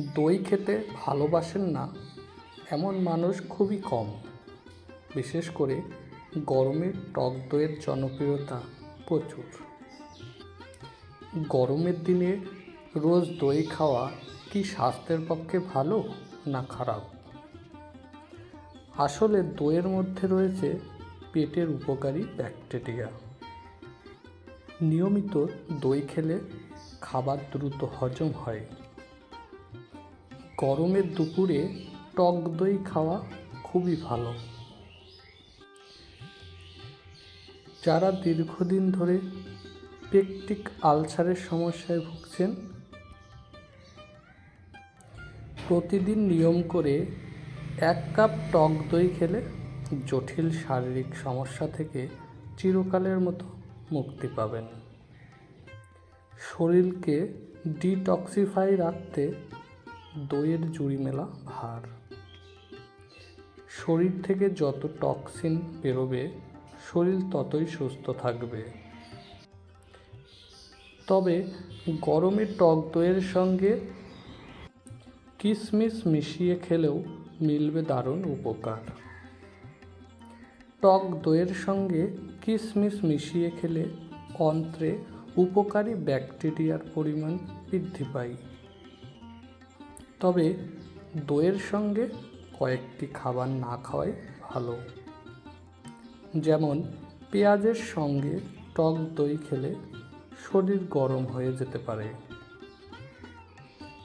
দই খেতে ভালোবাসেন না এমন মানুষ খুবই কম। বিশেষ করে গরমে টক দইয়ের জনপ্রিয়তা প্রচুর। গরমের দিনে রোজ দই খাওয়া কি স্বাস্থ্যের পক্ষে ভালো না খারাপ? আসলে দইয়ের মধ্যে রয়েছে পেটের উপকারী ব্যাকটেরিয়া। নিয়মিত দই খেলে খাবার দ্রুত হজম হয়। গরমের দুপুরে টক দই খাওয়া খুবই ভালো। যারা দীর্ঘদিন ধরে পেকটিক আলসারের সমস্যায় ভুগছেন, প্রতিদিন নিয়ম করে এক কাপ টক দই খেলে জটিল শারীরিক সমস্যা থেকে চিরকালের মতো মুক্তি পাবেন। শরীরকে ডিটক্সিফাই রাখতে দইয়ের জুড়ি মেলা ভার। শরীর থেকে যত টক্সিন বেরোবে, শরীর ততই সুস্থ থাকবে। তবে গরমে টক দইয়ের সঙ্গে কিশমিশ মিশিয়ে খেলেও মিলবে দারুণ উপকার। টক দইয়ের সঙ্গে কিশমিশ মিশিয়ে খেলে অন্ত্রে উপকারী ব্যাকটেরিয়ার পরিমাণ বৃদ্ধি পায়। তবে দইয়ের সঙ্গে কয়েকটি খাবার না খাওয়াই ভালো। যেমন, পেঁয়াজের সঙ্গে টক দই খেলে শরীর গরম হয়ে যেতে পারে।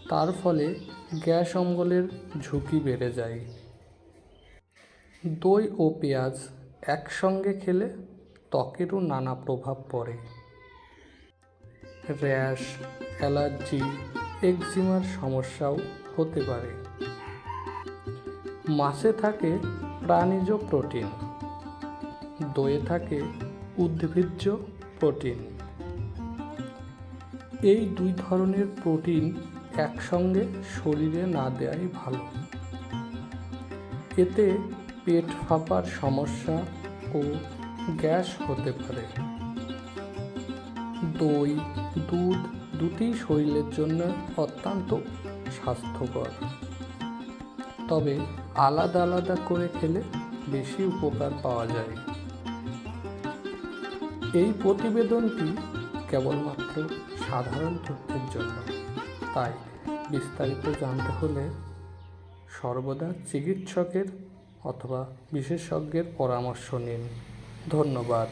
তার ফলে গ্যাস অম্বলের ঝুঁকি বেড়ে যায়। দই ও পেঁয়াজ একসঙ্গে খেলে ত্বকেরও নানা প্রভাব পড়ে। র্যাশ, অ্যালার্জি একজিমার সমস্যাও হতে পারে। মাছে থাকে প্রাণীজ প্রোটিন, দইয়ে থাকে উদ্ভিজ্জ প্রোটিন। এই দুই ধরনের প্রোটিন একসঙ্গে শরীরে না দেওয়াই ভালো। এতে পেট ফাঁপার সমস্যা ও গ্যাস হতে পারে। দই, দুধ দুটি শরীরের জন্য অত্যন্ত স্বাস্থ্যকর। তবে আলাদা আলাদা করে খেলে বেশি উপকার পাওয়া যায়। এই প্রতিবেদনটি কেবলমাত্র সাধারণ তথ্যের জন্য। তাই বিস্তারিত জানতে হলে সর্বদা চিকিৎসকের অথবা বিশেষজ্ঞের পরামর্শ নিন। ধন্যবাদ।